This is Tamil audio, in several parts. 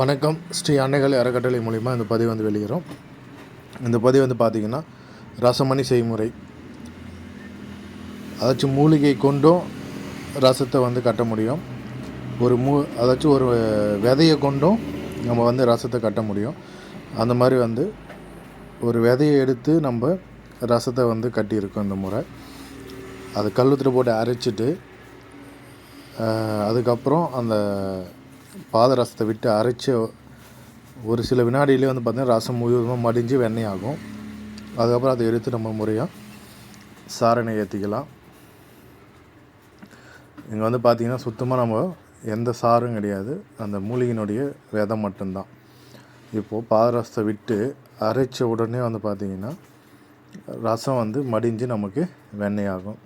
வணக்கம். ஸ்ரீ அன்னைகள் அறக்கட்டளை மூலிமா இந்த பதிவு வந்து வெளியிடும் இந்த பதிவு வந்து பார்த்திங்கன்னா ரசமணி செய்முறை. அதாச்சும் மூலிகை கொண்டும் ரசத்தை வந்து கட்ட முடியும். ஒரு மூ அதாச்சும் ஒரு விதையை கொண்டும் நம்ம வந்து ரசத்தை கட்ட முடியும். அந்த மாதிரி வந்து ஒரு விதையை எடுத்து நம்ம ரசத்தை வந்து கட்டியிருக்கோம் இந்த முறை. அது கல்லுத்தில் போட்டு அரைச்சிட்டு அதுக்கப்புறம் அந்த பாதரசத்தை விட்டு அரைச்ச ஒரு சில வினாடியிலே வந்து பார்த்திங்கன்னா ரசம் முழுவதுமாக மடிஞ்சு வெண்ணெய் ஆகும் அதுக்கப்புறம் அதை எடுத்து நம்ம முறையாக சாரணை ஏற்றிக்கலாம் இங்கே வந்து பார்த்திங்கன்னா சுத்தமாக நம்ம எந்த சாரும் கிடையாது. அந்த மூலிகையினுடைய விதம் மட்டும்தான். இப்போது பாதரசத்தை விட்டு அரைச்ச உடனே வந்து பார்த்திங்கன்னா ரசம் வந்து மடிஞ்சு நமக்கு வெண்ணெய் ஆகும்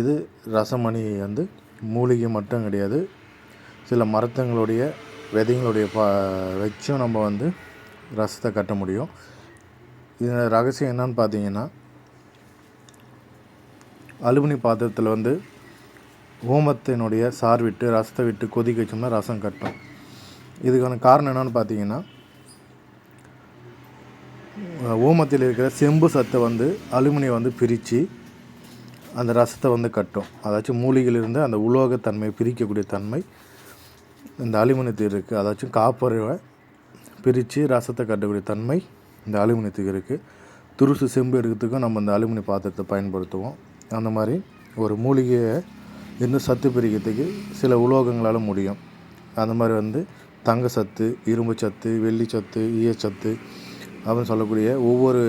இது ரசமணி வந்து மூலிகை மட்டும் கிடையாது. சில மரத்தங்களுடைய விதைங்களுடைய பா வச்சும் நம்ம வந்து ரசத்தை கட்ட முடியும். இது ரகசியம் என்னன்னு பார்த்தீங்கன்னா அலுமினி பாத்திரத்தில் வந்து ஓமத்தினுடைய சார் விட்டு ரசத்தை விட்டு கொதிக்க வச்சோம்னா ரசம் கட்டும். இதுக்கான காரணம் என்னன்னு பார்த்தீங்கன்னா ஓமத்தில் இருக்கிற செம்பு சத்தை வந்து அலுமினியை வந்து பிரித்து அந்த ரசத்தை வந்து கட்டும். அதாச்சும் மூலிகையிலிருந்து அந்த உலோகத்தன்மையை பிரிக்கக்கூடிய தன்மை இந்த அலுமினியத்துக்கு இருக்குது அதாச்சும் காப்பரை பிரித்து ரசத்தை கட்டக்கூடிய தன்மை இந்த அலுமினியத்துக்கு இருக்குது துருசு செம்பு எடுக்கிறதுக்கும் நம்ம இந்த அலுமினிய பாத்திரத்தை பயன்படுத்துவோம். அந்த மாதிரி ஒரு மூலிகையை இருந்து சத்து பிரிக்கிறதுக்கு சில உலோகங்களால் முடியும். அந்த மாதிரி வந்து தங்க சத்து இரும்பு சத்து வெள்ளி சத்து ஈயச்சத்து அப்படின்னு சொல்லக்கூடிய ஒவ்வொரு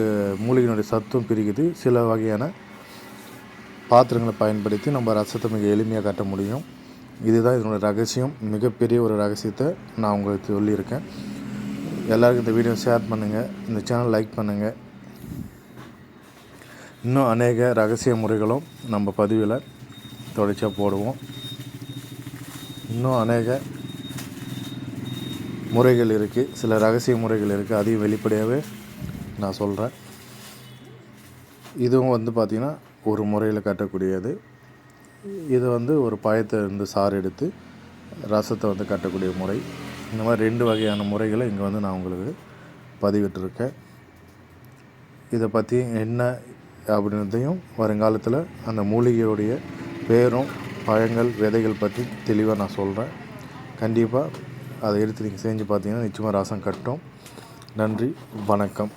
மூலிகையினுடைய சத்தும் பிரிக்குது. சில வகையான பாத்திரங்களை பயன்படுத்தி நம்ம ரசத்தை மிக எளிமையாக கட்ட முடியும். இதுதான் இதனுடைய ரகசியம். மிகப்பெரிய ஒரு ரகசியத்தை நான் உங்களுக்கு சொல்லியிருக்கேன். எல்லாருக்கும் இந்த வீடியோ ஷேர் பண்ணுங்கள் இந்த சேனல் லைக் பண்ணுங்கள் இன்னும் அநேக ரகசிய முறைகளும் நம்ம பதிவில் தொடர்ச்சியாக போடுவோம். இன்னும் அநேக முறைகள் இருக்குது சில ரகசிய முறைகள் இருக்குது அதையும் வெளிப்படையாகவே நான் சொல்கிறேன் இதுவும் வந்து பார்த்திங்கன்னா ஒரு முறையில் கட்டக்கூடியது. இதை வந்து ஒரு பாயத்தை இருந்து சாறு எடுத்து ரசத்தை வந்து கட்டக்கூடிய முறை. இந்த மாதிரி ரெண்டு வகையான முறைகளை இங்கே வந்து நான் உங்களுக்கு பதிவிட்டிருக்கேன். இதை பற்றி என்ன அப்படின்றதையும் வருங்காலத்தில் அந்த மூலிகையுடைய பேரும் பழங்கள் விதைகள் பற்றி தெளிவாக நான் சொல்கிறேன் கண்டிப்பாக அதை எடுத்து நீங்கள் செஞ்சு பார்த்தீங்கன்னா நிச்சயமாக ரசம் கட்டும். நன்றி வணக்கம்.